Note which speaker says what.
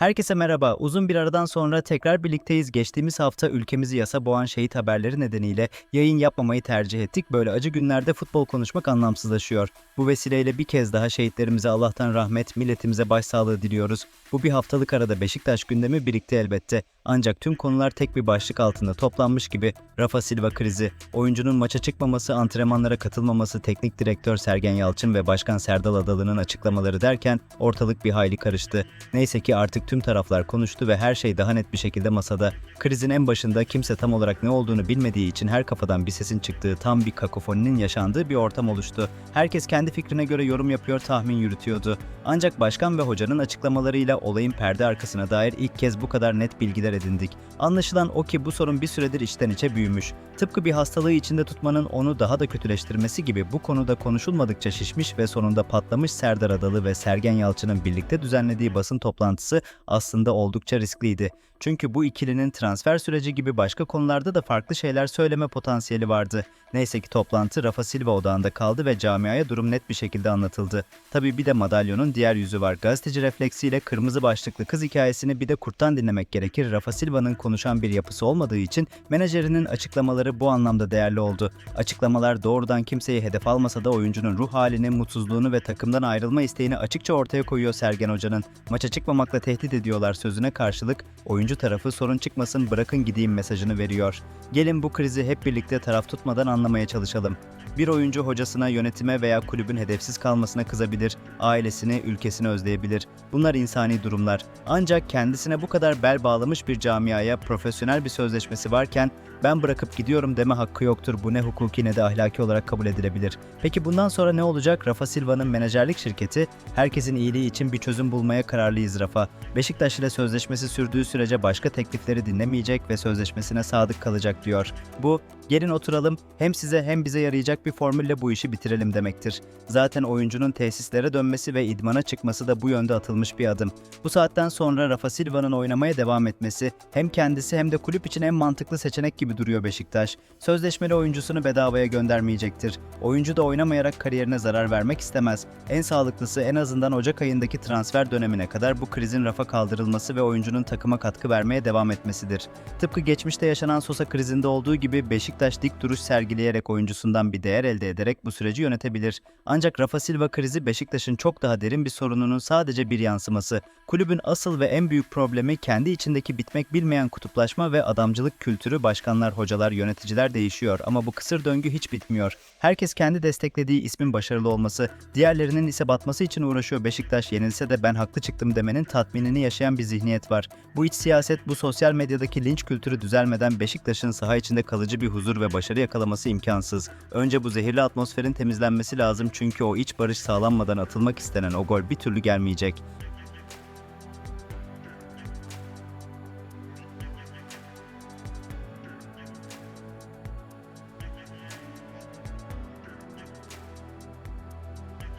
Speaker 1: Herkese merhaba. Uzun bir aradan sonra tekrar birlikteyiz. Geçtiğimiz hafta ülkemizi yasa boğan şehit haberleri nedeniyle yayın yapmamayı tercih ettik. Böyle acı günlerde futbol konuşmak anlamsızlaşıyor. Bu vesileyle bir kez daha şehitlerimize Allah'tan rahmet, milletimize başsağlığı diliyoruz. Bu bir haftalık arada Beşiktaş gündemi birlikte elbette. Ancak tüm konular tek bir başlık altında toplanmış gibi Rafa Silva krizi, oyuncunun maça çıkmaması, antrenmanlara katılmaması, teknik direktör Sergen Yalçın ve Başkan Serdal Adalı'nın açıklamaları derken ortalık bir hayli karıştı. Neyse ki artık tüm taraflar konuştu ve her şey daha net bir şekilde masada. Krizin en başında kimse tam olarak ne olduğunu bilmediği için her kafadan bir sesin çıktığı tam bir kakofoninin yaşandığı bir ortam oluştu. Herkes kendi fikrine göre yorum yapıyor, tahmin yürütüyordu. Ancak başkan ve hocanın açıklamalarıyla olayın perde arkasına dair ilk kez bu kadar net bilgiler edindik. Anlaşılan o ki bu sorun bir süredir içten içe büyümüş. Tıpkı bir hastalığı içinde tutmanın onu daha da kötüleştirmesi gibi bu konuda konuşulmadıkça şişmiş ve sonunda patlamış Serdar Adalı ve Sergen Yalçın'ın birlikte düzenlediği basın toplantısı aslında oldukça riskliydi. Çünkü bu ikilinin transfer süreci gibi başka konularda da farklı şeyler söyleme potansiyeli vardı. Neyse ki toplantı Rafa Silva odağında kaldı ve camiaya durum net bir şekilde anlatıldı. Tabii bir de madalyonun diğer yüzü var. Gazeteci refleksiyle kırmızı başlıklı kız hikayesini bir de kurttan dinlemek gerekir. Rafa Silva'nın konuşan bir yapısı olmadığı için menajerinin açıklamaları bu anlamda değerli oldu. Açıklamalar doğrudan kimseyi hedef almasa da oyuncunun ruh halini, mutsuzluğunu ve takımdan ayrılma isteğini açıkça ortaya koyuyor Sergen Hoca'nın. Maça çıkmamakla tehdit ediyorlar sözüne karşılık oyuncu tarafı sorun çıkmasın bırakın gideyim mesajını veriyor. Gelin bu krizi hep birlikte taraf tutmadan anlamaya çalışalım. Bir oyuncu hocasına, yönetime veya kulübün hedefsiz kalmasına kızabilir, ailesini, ülkesini özleyebilir. Bunlar insani durumlar. Ancak kendisine bu kadar bel bağlamış bir camiaya profesyonel bir sözleşmesi varken ben bırakıp gidiyorum deme hakkı yoktur. Bu ne hukuki ne de ahlaki olarak kabul edilebilir. Peki bundan sonra ne olacak? Rafa Silva'nın menajerlik şirketi herkesin iyiliği için bir çözüm bulmaya kararlıyız Rafa. Beşiktaş ile sözleşmesi sürdüğü sürece başka teklifleri dinlemeyecek ve sözleşmesine sadık kalacak diyor. Bu gelin oturalım hem size hem bize yarayacak bir formülle bu işi bitirelim demektir. Zaten oyuncunun tesislere dönmesi ve idmana çıkması da bu yönde atılmış bir adım. Bu saatten sonra Rafa Silva'nın oynamaya devam etmesi hem kendisi hem de kulüp için en mantıklı seçenek gibi duruyor Beşiktaş. Sözleşmeli oyuncusunu bedavaya göndermeyecektir. Oyuncu da oynamayarak kariyerine zarar vermek istemez. En sağlıklısı en azından Ocak ayındaki transfer dönemine kadar bu krizin rafa kaldırılması ve oyuncunun takıma katkı vermeye devam etmesidir. Tıpkı geçmişte yaşanan Sosa krizinde olduğu gibi Beşiktaş dik duruş sergileyerek oyuncusundan bir değer elde ederek bu süreci yönetebilir. Ancak Rafa Silva krizi Beşiktaş'ın çok daha derin bir sorununun sadece bir yansıması. Kulübün asıl ve en büyük problemi kendi içindeki bitmek bilmeyen kutuplaşma ve adamcılık kültürü başkanlar, hocalar, yöneticiler değişiyor ama bu kısır döngü hiç bitmiyor. Herkes kendi desteklediği ismin başarılı olması, diğerlerinin ise batması için uğraşıyor Beşiktaş yenilse de ben haklı çıktım demenin tatminini yaşayan bir zihniyet var. Bu iç siyaset, bu sosyal medyadaki linç kültürü düzelmeden Beşiktaş'ın saha içinde kalıcı bir huzur ve başarı yakalaması imkansız. Önce bu zehirli atmosferin temizlenmesi lazım çünkü o iç barış sağlanmadan atılmak istenen o gol bir türlü gelmeyecek.